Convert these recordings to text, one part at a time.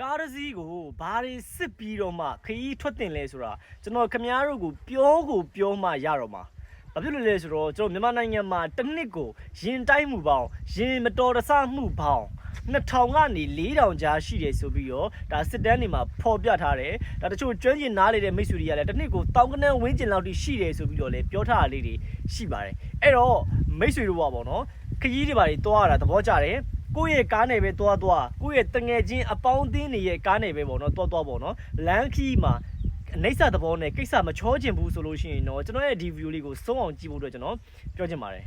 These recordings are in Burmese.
ကားတစ်စီးကိုဘာတွေစစ်ပြီးတော့မှခရီးထွက်တင်လဲဆိုတာကျွန်တော်ခင်ဗျားတို့ကိုပြောကိုပြောမှရတော့မှာဘာဖြစ်လို့လဲဆိုတော့ကျွန်တော်မြန်မာနိုင်ငံမှာတစ်နှစ်ကိုရင်တိုင်းမှုပေါင်းရင်မတော်တဆမှုပေါင်း2000ကနေ4000ကြားရှိတယ်ဆိုပြီးတော့ဒါစစ်တမ်းတွေမှာဖော်ပြထားတယ်ဒါတချို့ကျွမ်းကျင်နားလေတဲ့မိတ်ဆွေတွေကလည်းတစ်နှစ်ကိုတောင်းကနန်းဝင်းကျင်လောက်ထိရှိတယ်ဆိုပြီးတော့လည်းပြောထားတာလေးတွေရှိပါတယ်အဲ့တော့မိတ်ဆွေတို့ကပေါ့နော်ခရီးတွေပါတွေတွားရတာသဘောကျတယ် ကိုယ့်ရဲ့ကားနယ်ပဲတွားတွားကိုယ့်ရဲ့တငယ်ချင်းအပေါင်းအသင်းတွေရဲ့ကားနယ်ပဲပေါ့နော်တွားတွားပေါ့နော်လမ်းခီးမှာအိဋ္ဌသဘောနဲ့ကိစ္စမချောချင်ဘူးဆိုလို့ရှိရင်တော့ကျွန်တော်ရဲ့ဒီဗီဒီယိုလေးကိုစုံအောင်ကြည့်ဖို့အတွက်ကျွန်တော်ပြောချင်ပါတယ်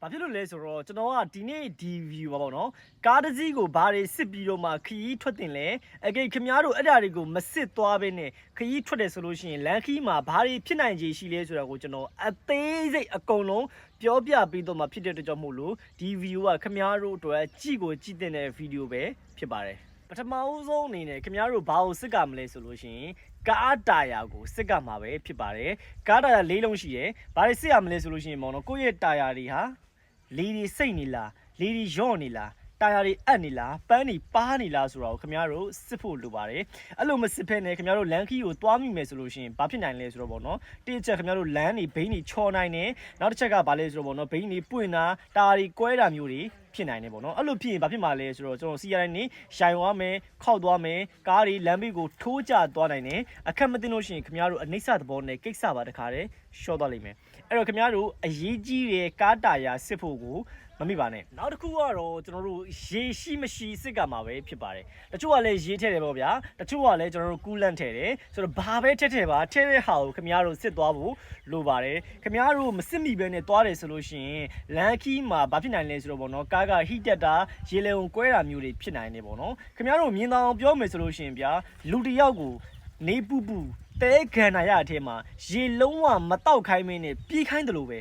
ဘာဖြစ်လို့လဲဆိုတော့ကျွန်တော်ကဒီနေ့ဒီဗီဒီယိုပါပေါ့နော်ကားတစ်စီးကိုဘာတွေစစ်ပြီးတော့မှခရီးထွက်တင်လဲအကိခင်များတို့အဲ့ဒါတွေကိုမစစ်သွားဘဲနဲ့ခရီးထွက်တယ်ဆိုလို့ရှိရင်လမ်းခီးမှာဘာတွေဖြစ်နိုင်ခြေရှိလဲဆိုတာကိုကျွန်တော်အသေးစိတ်အကုန်လုံးပြောပြပေးတော့မှဖြစ်တဲ့အတွက်ကြောင့်မို့လို့ဒီဗီဒီယိုကခင်များတို့အတွက်ကြည့်ကိုကြည့်တဲ့ဗီဒီယိုပဲဖြစ်ပါတယ်ပထမဦးဆုံးအနေနဲ့ခင်ဗျားတို့ဘာကိုစစ်ကမလဲဆိုလို့ရှိရင်ကားတာယာကိုစစ်ကမှာပဲဖြစ်ပါတယ်ကားတာယာ၄လုံးရှိတယ်ဘာတွေစစ်ရမလဲဆိုလို့ရှိရင်ပေါ့နော်ကိုယ့်ရဲ့တာယာတွေဟာ လီတွေစိတ်နေလားလီတွေယော့နေလားတာယာတွေအပ်နေလားပန်းတွေပါးနေလားဆိုတော့ခင်ဗျားတို့စစ်ဖို့လိုပါတယ်အဲ့လိုမစစ်ဖက်နဲ့ခင်ဗျားတို့လမ်းခီးကိုသွားမိမယ်ဆိုလို့ရှိရင်ဘာဖြစ်နိုင်လဲဆိုတော့ပေါ့နော်တစ်ချက်ခင်ဗျားတို့လမ်းတွေဘိန်းတွေချော်နိုင်တယ်နောက်တစ်ချက်ကဘာလဲဆိုတော့ပေါ့နော်ဘိန်းတွေပွင့်တာတာတွေကွဲတာမျိုးတွေ ဖြစ်နိုင်တယ်ပေါ့နော်အဲ့လိုဖြစ်ရင်ဘာဖြစ်မှာလဲဆိုတော့ကျွန်တော်စီရတိုင်းနေရှိုင်သွားမယ်ခောက်သွားမယ်ကားတွေလမ်းဘေးကိုထိုးကျသွားနိုင်တယ်အခက်မသိလို့ရှိရင်ခင်ဗျားတို့အနိစ္စသဘောနဲ့ကိစ္စပါတခါတည်းရှော့သွားလိမ့်မယ်အဲ့တော့ခင်ဗျားတို့အရေးကြီးတဲ့ကားတာယာစစ်ဖို့ကို မမိပါနဲ့နောက်တစ်ခုကတော့ကျွန်တော်တို့ရေရှိမရှိစစ်ကမှာပဲဖြစ်ပါတယ်တချို့ကလည်းရေထည့်တယ်ပေါ့ဗျာတချို့ကလည်းကျွန်တော်တို့ကူးလန့်ထည့်တယ်ဆိုတော့ဘာပဲထည့်ထည့်ပါထည့်တဲ့ဟာကိုခင်ဗျားတို့စစ်သွားဖို့လိုပါတယ်ခင်ဗျားတို့မစစ်မိဘဲနဲ့သွားတယ်ဆိုလို့ရှိရင်လမ်းခီးမှာဘာဖြစ်နိုင်လဲဆိုတော့ပေါ့နော်ကားကဟိတက်တာရေလေုံကွဲတာမျိုးတွေဖြစ်နိုင်တယ်ပေါ့နော်ခင်ဗျားတို့မြင်တောင်ပြောမယ်ဆိုလို့ရှိရင်ဗျာလူတစ်ယောက်ကိုနေပူပူတဲခံနာရအထဲမှာရေလုံးဝမတောက်ခိုင်းမင်းနဲ့ပြေးခိုင်းတယ်လို့ပဲ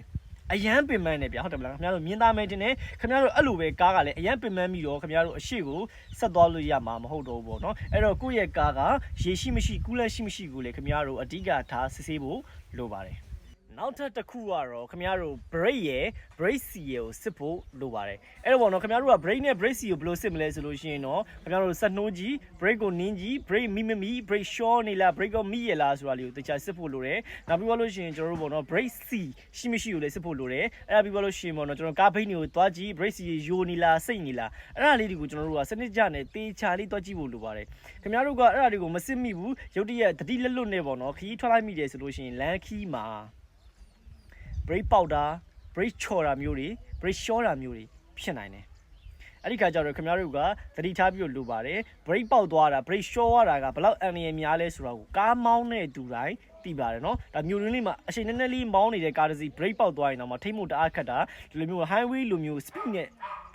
အရန်ပင်ပန်းနေဗျာဟုတ်တယ်မလားခင်ဗျားတို့မြင်သားမဲတင်နေခင်ဗျားတို့အဲ့လိုပဲကားကလည်းအရန်ပင်ပန်းပြီးတော့ခင်ဗျားတို့အရှိကိုဆက်သွားလို့ရမှာမဟုတ်တော့ဘူးပေါ့နော်အဲ့တော့ကိုယ့်ရဲ့ကားကရေရှိမရှိကူးလက်ရှိမရှိကိုလေခင်ဗျားတို့အဓိကထားစစ်ဆေးဖို့လိုပါတယ် နောက်ထပ်တစ်ခုကတော့ခင်ဗျားတို့ brake ရယ် brake C ရယ်ကိုစစ်ဖို့လိုပါတယ်အဲ့တော့ပေါ့နော်ခင်ဗျားတို့က brake နဲ့ brake C ကိုဘယ်လိုစစ်မလဲဆိုလို့ရှိရင်တော့ခင်ဗျားတို့စက်နှိုးကြီး brake ကိုနင်းကြီး brake မိမမိ brake short နေလား brake ကိုမိရလားဆိုတာလေးကိုတခြားစစ်ဖို့လိုတယ်နောက်ပြီးတော့လို့ရှိရင်ကျွန်တော်တို့ပေါ့နော် brake C ရှိမရှိကိုလည်းစစ်ဖို့လိုတယ်အဲ့ဒါပြီးတော့လို့ရှိရင်ပေါ့နော်ကျွန်တော်ကားဘိန်းတွေကိုသွားကြည့် brake C ယိုနေလားစိတ်နေလားအဲ့ဒါလေးတွေကိုကျွန်တော်တို့ကစနစ်ကြနဲ့တေချာလေးသွားကြည့်ဖို့လိုပါတယ်ခင်ဗျားတို့ကအဲ့ဒါတွေကိုမစစ်မိဘူးရုတ်တရက်တတိလက်လွတ်နေပေါ့နော်ခီးထွက်လိုက်မိတယ်ဆိုလို့ရှိရင်လမ်းခီးမှာ brake ပေါက်တာ brake ချော်တာမျိုးတွေ brake ရှော့တာမျိုးတွေဖြစ်နိုင်တယ်အဲ့ဒီခါကျတော့ခင်ဗျားတို့ကသတိထားပြီးတော့လိုပါတယ် brake ပေါက်သွားတာ brake ရှော့ရတာကဘယ်လောက်အန္တရာယ်များလဲဆိုတာကိုကားမောင်းတဲ့သူတိုင်းသိပါတယ်နော်ဒါမျိုးရင်းလေးမှာအချိန်နည်းနည်းလေးမောင်းနေတဲ့ကားတစ်စီး brake ပေါက်သွားရင်တော့မှထိတ်မှုတအားခတ်တာဒီလိုမျိုး highway လိုမျိုး speed နဲ့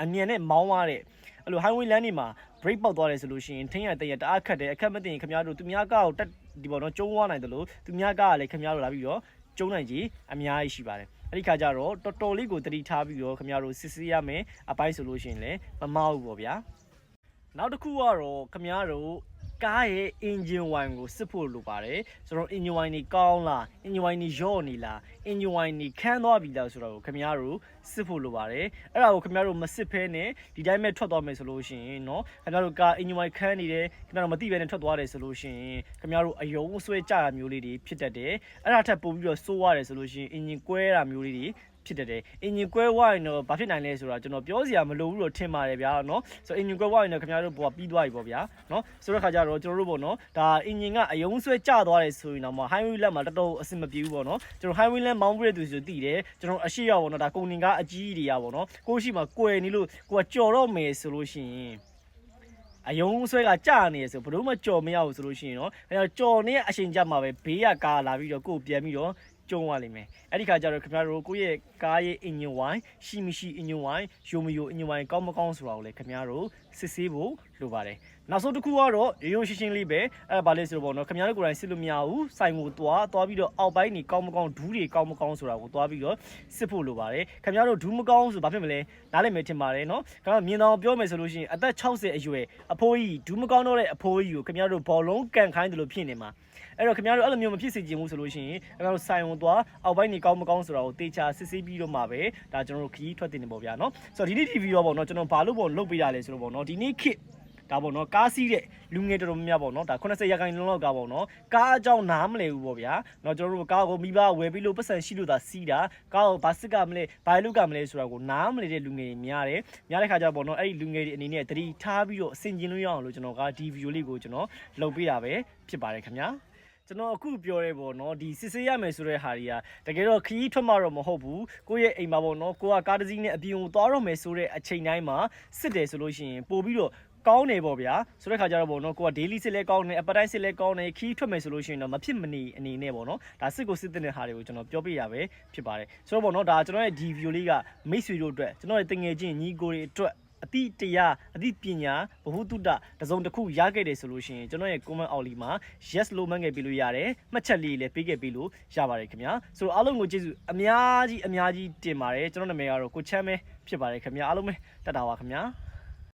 အမြန်နဲ့မောင်းရတဲ့အဲ့လို highway လမ်းတွေမှာ brake ပေါက်သွားတယ်ဆိုလို့ရှိရင်ထင်းရတဲ့ရတအားခတ်တယ်အခက်မသိရင်ခင်ဗျားတို့သူများကားကိုတက်ဒီပေါ်တော့ကျုံးသွားနိုင်တယ်လို့သူများကားကလည်းခင်ဗျားတို့လာပြီးတော့ ကျုံးနိုင်ကြီးအများကြီးရှိပါတယ်အဲ့ဒီခါကျတော့တော်တော်လေးကိုတတိထားပြီးတော့ခင်ဗျားတို့စစ်ဆေးရမယ်အပိုင်းဆိုလို့ရှိရင်လည်းမမောက်ဘူးပေါ့ဗျာနောက်တစ်ခုကတော့ခင်ဗျားတို့ ကားရဲ့ engine wine ကိုစစ်ဖို့လိုပါတယ်ဆိုတော့ engine wine นี่ကောင်းလား engine wine นี่ရော့နေလား engine wine นี่ခန်းသွားပြီလားဆိုတော့ခင်ဗျားတို့စစ်ဖို့လိုပါတယ်အဲ့ဒါကိုခင်ဗျားတို့မစစ်ဖဲနဲ့ဒီတိုင်းပဲထွက်သွားမယ်ဆိုလို့ရှိရင်เนาะခင်ဗျားတို့ကား engine wine ခန်းနေတယ်ခင်ဗျားတို့မသိဘဲနဲ့ထွက်သွားတယ်ဆိုလို့ရှိရင်ခင်ဗျားတို့အယုံဆွဲကြတာမျိုးလေးတွေဖြစ်တတ်တယ်အဲ့ဒါထပ်ပို့ပြီးတော့စိုးရတယ်ဆိုလို့ရှိရင် engine ကွဲတာမျိုးလေးတွေ ဖြစ်တတ်တယ်။ engine ကွဲဝိုင်းတော့ဘာဖြစ်နိုင်လဲဆိုတော့ကျွန်တော်ပြောစရာမလိုဘူးလို့ထင်ပါတယ်ဗျာနော်။ဆိုတော့ engine ကွဲဝိုင်းတော့ခင်ဗျားတို့ဘောပြီးသွားပြီပေါ့ဗျာနော်။ဆိုတော့ခါကျတော့ကျွန်တော်တို့ပေါ့နော်။ဒါ engine ကအယုံဆွဲကျသွားတယ်ဆိုရင်တော့မှ highway လက်မှာတော်တော်အဆင်မပြေဘူးပေါ့နော်။ကျွန်တော် highway လက်မောင်းပြတဲ့သူဆိုတည်တယ်။ကျွန်တော်အရှိရောက်ပေါ့နော်။ဒါကုန်တင်ကားအကြီးတွေရပေါ့နော်။ကိုရှိမှာကွယ်နေလို့ကိုကကြော်တော့မယ်ဆိုလို့ရှိရင်အယုံဆွဲကကြာနေရဆိုဘယ်လို့မှကြော်မရဘူးဆိုလို့ရှိရင်တော့အဲတော့ကြော်နေတဲ့အချိန်ကြမှာပဲဘေးကကားလာပြီးတော့ကိုယ်ပြန်ပြီးတော့ ကျုံသွားလိမ့်မယ်အဲ့ဒီခါကျတော့ခင်ဗျားတို့ကိုယ့်ရဲ့ကားရဲ့ engine wine ရှိမရှိ engine wine ယိုမယို engine wine ကောင်းမကောင်းဆိုတာကိုလည်းခင်ဗျားတို့စစ်ဆေးဖို့ လိုပါတယ်နောက်ဆုံးတစ်ခုကတော့ရိုးရိုးရှင်းရှင်းလေးပဲအဲ့ဒါဘာလဲဆိုတော့ပေါ့နော်ခင်ဗျားတို့ကိုယ်တိုင်စစ်လို့မရဘူးစိုင်ကိုသွားသွားပြီးတော့အောက်ပိုင်းနေကောင်းမကောင်းဒူးတွေကောင်းမကောင်းဆိုတာကိုသွားပြီးတော့စစ်ဖို့လိုပါတယ်ခင်ဗျားတို့ဒူးမကောင်းဆိုဘာဖြစ်မလဲနားလည်မယ်ထင်ပါတယ်နော်ခင်ဗျားမြင်တော့ပြောမယ်ဆိုလို့ရှိရင်အသက်60အရွယ်အဖိုးကြီးဒူးမကောင်းတော့တဲ့အဖိုးကြီးကိုခင်ဗျားတို့ဘောလုံးကန်ခိုင်းတယ်လို့ဖြစ်နေမှာအဲ့တော့ခင်ဗျားတို့အဲ့လိုမျိုးမဖြစ်စေချင်ဘူးဆိုလို့ရှိရင်ခင်ဗျားတို့ဆိုင်ဝန်သွားအောက်ပိုင်းနေကောင်းမကောင်းဆိုတာကိုတေချာစစ်ဆေးပြီးတော့မှပဲဒါကျွန်တော်တို့ခရီးထွက်တင်နေပေါ့ဗျာနော်ဆိုတော့ဒီနေ့ TV တော့ပေါ့နော်ကျွန်တော်ဘာလို့ပေါ့လုတ်ပေးတာလဲဆိုတော့ပေါ့နော်ဒီနေ့ခေတ် ဒါပေါ့နော်ကားစီးတဲ့လူငယ်တော်တော်များများပေါ့နော်ဒါ80ရာခိုင်နှုန်းလောက်ကပေါ့နော်ကားအကြောင်းနားမလည်ဘူးပေါ့ဗျာနော်ကျွန်တော်တို့ကားကိုမိဘဝယ်ပြီးလို့ပတ်စံရှိလို့သာစီးတာကားကိုဘာစစ်ကမလဲဘာလုကမလဲဆိုတာကိုနားမလည်တဲ့လူငယ်တွေများတယ်များတဲ့ခါကျပေါ့နော်အဲ့ဒီလူငယ်တွေအနေနဲ့တတိထားပြီးတော့အဆင်ကျင်လို့ရအောင်လို့ကျွန်တော်ကဒီဗီဒီယိုလေးကိုကျွန်တော်လုပ်ပေးတာပဲဖြစ်ပါတယ်ခင်ဗျာကျွန်တော်အခုပြောရဲပေါ့နော်ဒီစစ်ဆေးရမယ်ဆိုတဲ့ဟာတွေကတကယ်တော့ခရီးထွက်မှတော့မဟုတ်ဘူးကိုယ့်ရဲ့အိမ်မှာပေါ့နော်ကိုကကားတစ်စီးနဲ့အပြင်ကိုသွားတော့မယ်ဆိုတဲ့အချိန်တိုင်းမှာစစ်တယ်ဆိုလို့ရှိရင်ပို့ပြီးတော့ကောင်းနေပေါ့ဗျာဆိုတဲ့ခါကျတော့ပေါ့နော်ကိုက daily စစ်လဲကောင်းနေ appetite စစ်လဲကောင်းနေခီးထွက်မယ်ဆိုလို့ရှိရင်တော့မဖြစ်မနေအနေနဲ့ပေါ့နော်ဒါစစ်ကိုစစ်တဲ့ဟာတွေကိုကျွန်တော်ပြောပြရပဲဖြစ်ပါတယ်ဆိုတော့ပေါ့နော်ဒါကျွန်တော်ရဲ့ဒီ video လေးကမိတ်ဆွေတို့အတွက်ကျွန်တော်ရဲ့တငယ်ချင်းညီကိုတွေအတွက်အတိတရားအတိပညာဘ ഹു တုတတစုံတစ်ခုရခဲ့တယ်ဆိုလို့ရှိရင်ကျွန်တော်ရဲ့ comment အောက်လေးမှာ yes လို့မှတ်ခဲ့ပေးလို့ရတယ်မှတ်ချက်လေးလည်းပေးခဲ့ပေးလို့ရပါတယ်ခင်ဗျာဆိုတော့အားလုံးကိုကျေးဇူးအများကြီးအများကြီးတင်ပါတယ်ကျွန်တော်နာမည်ကတော့ကိုချမ်းပဲဖြစ်ပါတယ်ခင်ဗျာအားလုံးပဲတတ်တာပါခင်ဗျာ